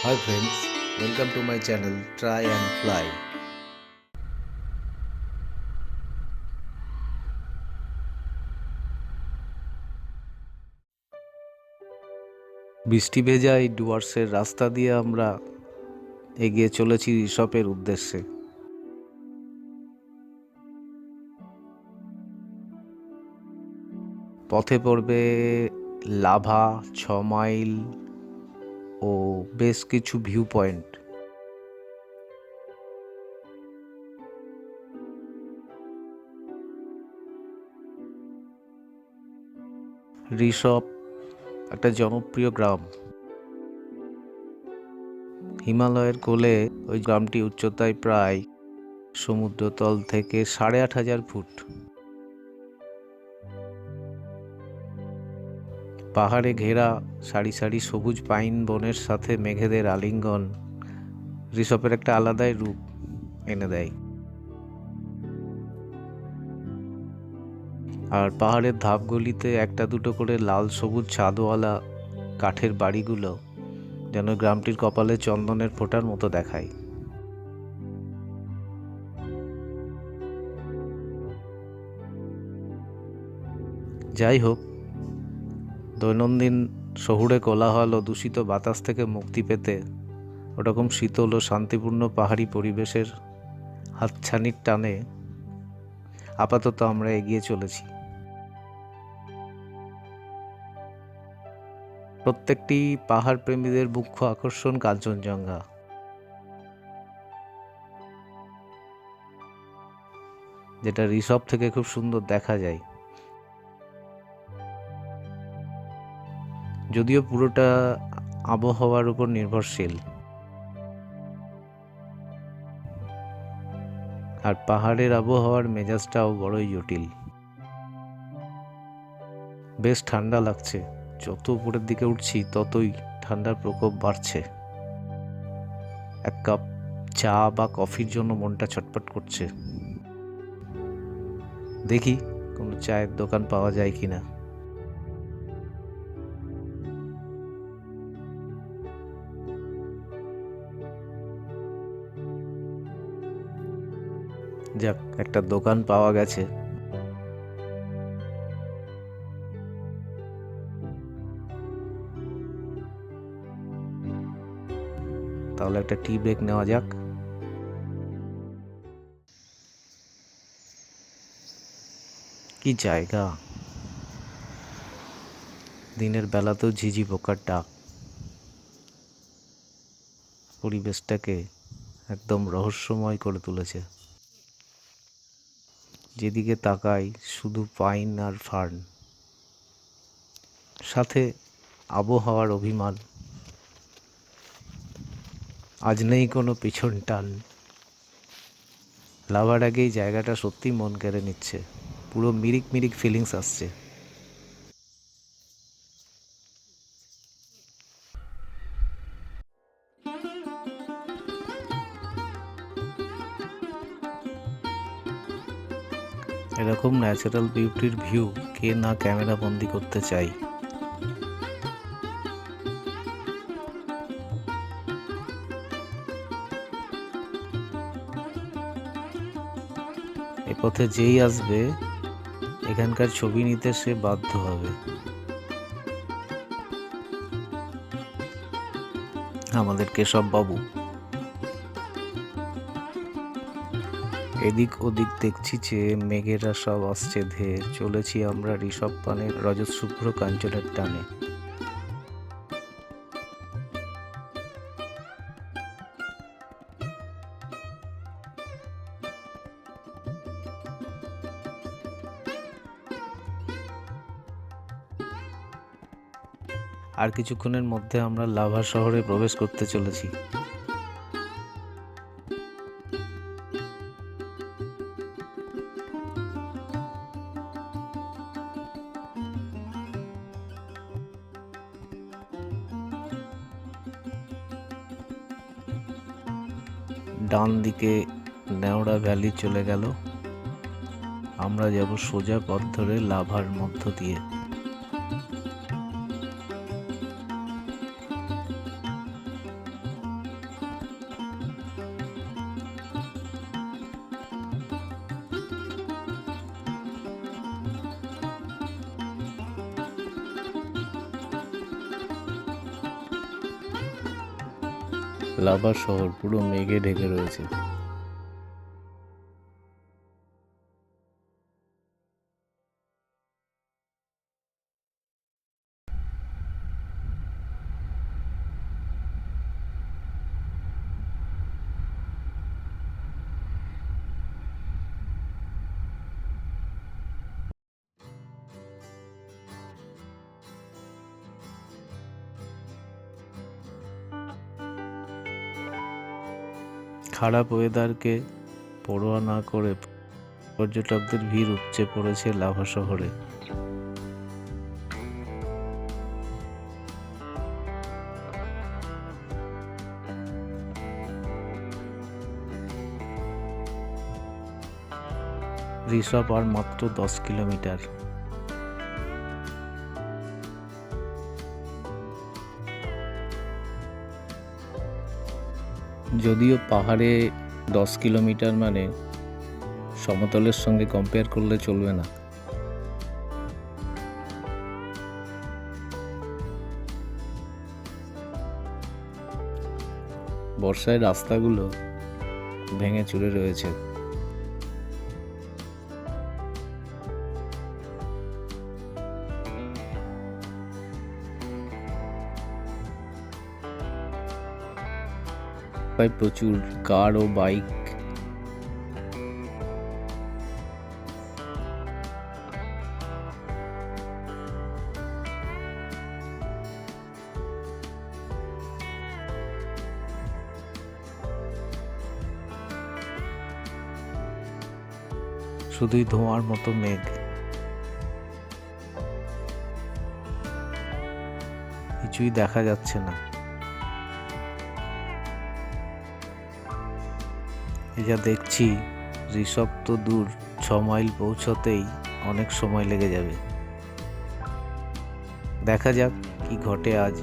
Hi friends, welcome to my channel Try and Fly. বৃষ্টি ভেজা এই ডুয়ার্সের রাস্তা দিয়ে আমরা এগিয়ে চলেছি ঋষপের উদ্দেশ্যে পথে পড়বে লাভা ছ মাইল ও বেশ কিছু ভিউ পয়েন্ট ঋষভ, একটা জনপ্রিয় গ্রাম। হিমালয়ের কোলে ওই গ্রামটি উচ্চতায় প্রায় সমুদ্রতল থেকে সাড়ে আট হাজার ফুট। পাহাড়ে ঘেরা সারি সারি সবুজ পাইন বনের সাথে মেঘেদের আলিঙ্গন, ঋষভের একটা আলাদাই রূপ এনে দেয়। আর পাহাড়ের ধাপগুলিতে একটা দুটো করে লাল সবুজ ছাদওয়ালা কাঠের বাড়িগুলো যেন গ্রামটির কপালে চন্দনের ফোঁটার মতো দেখায়। যাই হোক দৈনন্দিন শহুরে কোলাহল ও দূষিত বাতাস থেকে মুক্তি পেতে ওরকম শীতল ও শান্তিপূর্ণ পাহাড়ি পরিবেশের হাতছানির টানে আপাতত আমরা এগিয়ে চলেছি। প্রত্যেকটি পাহাড় প্রেমীদের মুখ্য আকর্ষণ কাঞ্চনজঙ্ঘা। যেটা রিসব থেকে খুব সুন্দর দেখা যায়। যদিও পুরোটা আবহাওয়ার উপর নির্ভরশীল। আর পাহাড়ের আবহাওয়ার মেজাজটাও বড়ই জটিল। বেশ ঠান্ডা লাগছে। যত উপরের দিকে উঠছি, ততই ঠান্ডার প্রকোপ বাড়ছে। এক কাপ চা বা কফির জন্য মনটা ছটপট করছে। দেখি কোনো চায়ের দোকান পাওয়া যায় কিনা। যাক, একটা দোকান পাওয়া গেছে। তাহলে একটা টি ব্রেক নেওয়া যাক। কি জায়গা? দিনের বেলাতেও ঝিঝি পোকার ডাক। পরিবেশটাকে একদম রহস্যময় করে তুলেছে। যেদিকে তাকাই, শুধু পাইন আর ফার্ন। সাথে আবহাওয়ার অভিমান। আজ নেই কোনো পিছন টান। লাভার আগেই জায়গাটা সত্যি মন কেড়ে নিচ্ছে। পুরো মিরিক মিরিক ফিলিংস আসছে। এরকম ন্যাচারাল বিউটির ভিউ কে না ক্যামেরা বন্দি করতে চাই? এ পথে যেই আসবে, এখানকার ছবি নিতে সে বাধ্য হবে। আমাদের কেশব বাবু এদিক ওদিক দেখছি যে মেঘেরা সব আসছে ধেয়ে চলেছি আমরা ঋষভ পানের রজতশুভ্র কাঞ্চনের টানে। আর কিছুক্ষণের মধ্যে আমরা লাভা শহরে প্রবেশ করতে চলেছি। ডান দিকে নেওড়া ভ্যালি চলে গেল। আমরা যাব সোজা পথ ধরে লাভার মধ্য দিয়ে। লাভা শহর পুরো মেঘে ঢেকে রয়েছে। খারাপ ওয়েদারকে পরোয়া না করে পর্যটকদের ভিড় উপচে পড়েছে লাভা শহরে। রিসপ আর মাত্র দশ কিলোমিটার। যদিও পাহাড়ে দশ কিলোমিটার মানে সমতলের সঙ্গে কম্পেয়ার করলে চলবে না। বর্ষায় রাস্তাগুলো ভেঙে চুরে রয়েছে। প্রায় প্রচুর কার ও বাইক শুধুই ধোঁয়ার মতো মেঘ। কিছুই দেখা যাচ্ছে না। যা দেখছি, ঋষভ তো দূর, ছ মাইল পৌঁছতেই অনেক সময় লেগে যাবে। দেখা যাক কি ঘটে আজ।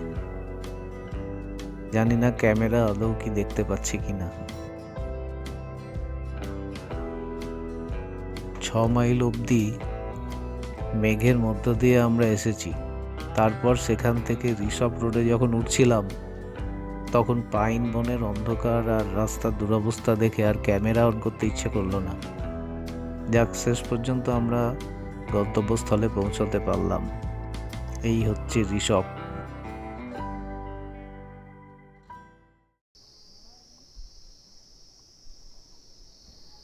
জানি না ক্যামেরা আদৌ কি দেখতে পাচ্ছি কিনা। ছ মাইল অবধি মেঘের মধ্য দিয়ে আমরা এসেছি। তারপর সেখান থেকে ঋষভ রোডে যখন উঠছিলাম তখন পাইন বনের অন্ধকার আর রাস্তার দুরবস্থা দেখে আর ক্যামেরা অন করতে ইচ্ছে করল না। যাক, শেষ পর্যন্ত আমরা গন্তব্যস্থলে পৌঁছতে পারলাম। এই হচ্ছে ঋষভ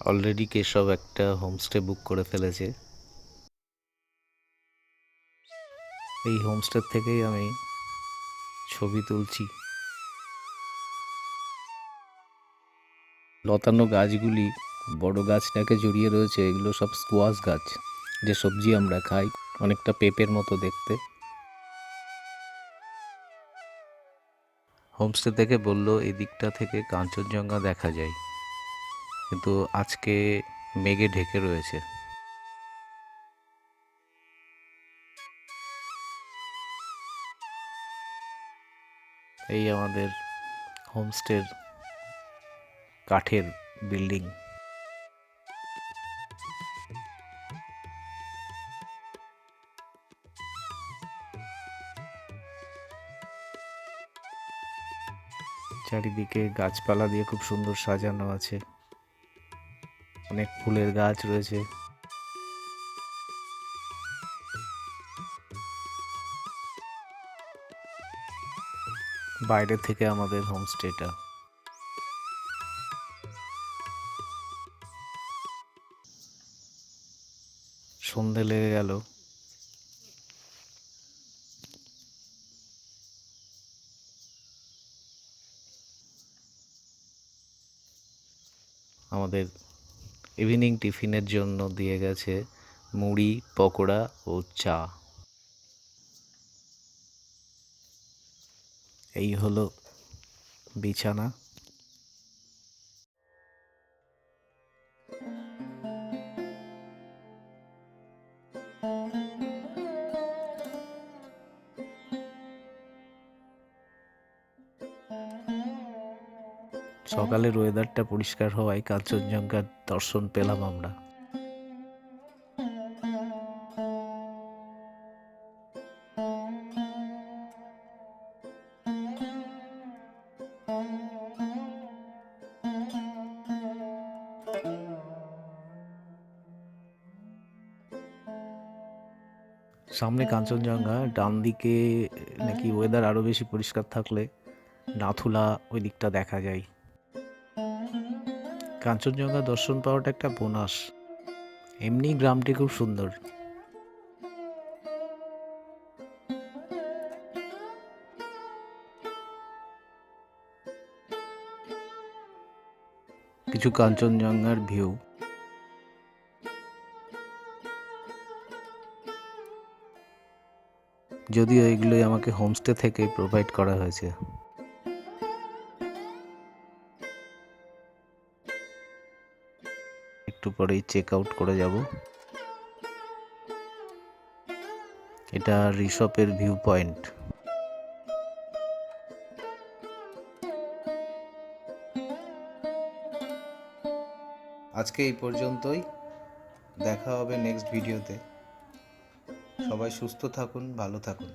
অলরেডি কেশব একটা হোমস্টে বুক করে ফেলেছে। এই হোমস্টে থেকেই আমি ছবি তুলছি। লতানো গাছগুলি, বড় গাছটাকে জড়িয়ে রয়েছে, এগুলো সব স্কোয়াশ গাছ। যে সবজি আমরা খাই, অনেকটা পেঁপের মতো দেখতে। হোমস্টে থেকে বলল, এই দিকটা থেকে কাঞ্চনজঙ্ঘা দেখা যায়। কিন্তু আজকে মেঘে ঢেকে রয়েছে। এই আমাদের হোমস্টের কাঠের বিল্ডিং। চারিদিকে গাছপালা দিয়ে খুব সুন্দর সাজানো আছে। অনেক ফুলের গাছ রয়েছে। বাইরে থেকে আমাদের হোমস্টেটা। সন্ধে লেগে গেল। আমাদের ইভিনিং টিফিনের জন্য দিয়ে গেছে মুড়ি, পকোড়া ও চা। এই হলো বিছানা। আচ্ছা। সকালের ওয়েদারটা পরিষ্কার হওয়ায় কাঞ্চনজঙ্ঘার দর্শন পেলাম আমরা। সামনে কাঞ্চনজঙ্ঘা ডান দিকে নাকি ওয়েদার আরও বেশি পরিষ্কার থাকলে নাথুলা ওই দিকটা দেখা যায়। কাঞ্চনজঙ্ঘা দর্শন পাওয়াটা একটা বোনাস। এমনি গ্রামটি খুব সুন্দর। কিছু কাঞ্চনজঙ্ঘার ভিউ। যদিও এগুলোই আমাকে হোমস্টে থেকে প্রোভাইড করা হয়েছে। একটু পরেই চেক আউট করে যাব। এটা রিসপের ভিউ পয়েন্ট আজকে এই পর্যন্তই। দেখা হবে নেক্সট ভিডিওতে সবাই সুস্থ থাকুন, ভালো থাকুন।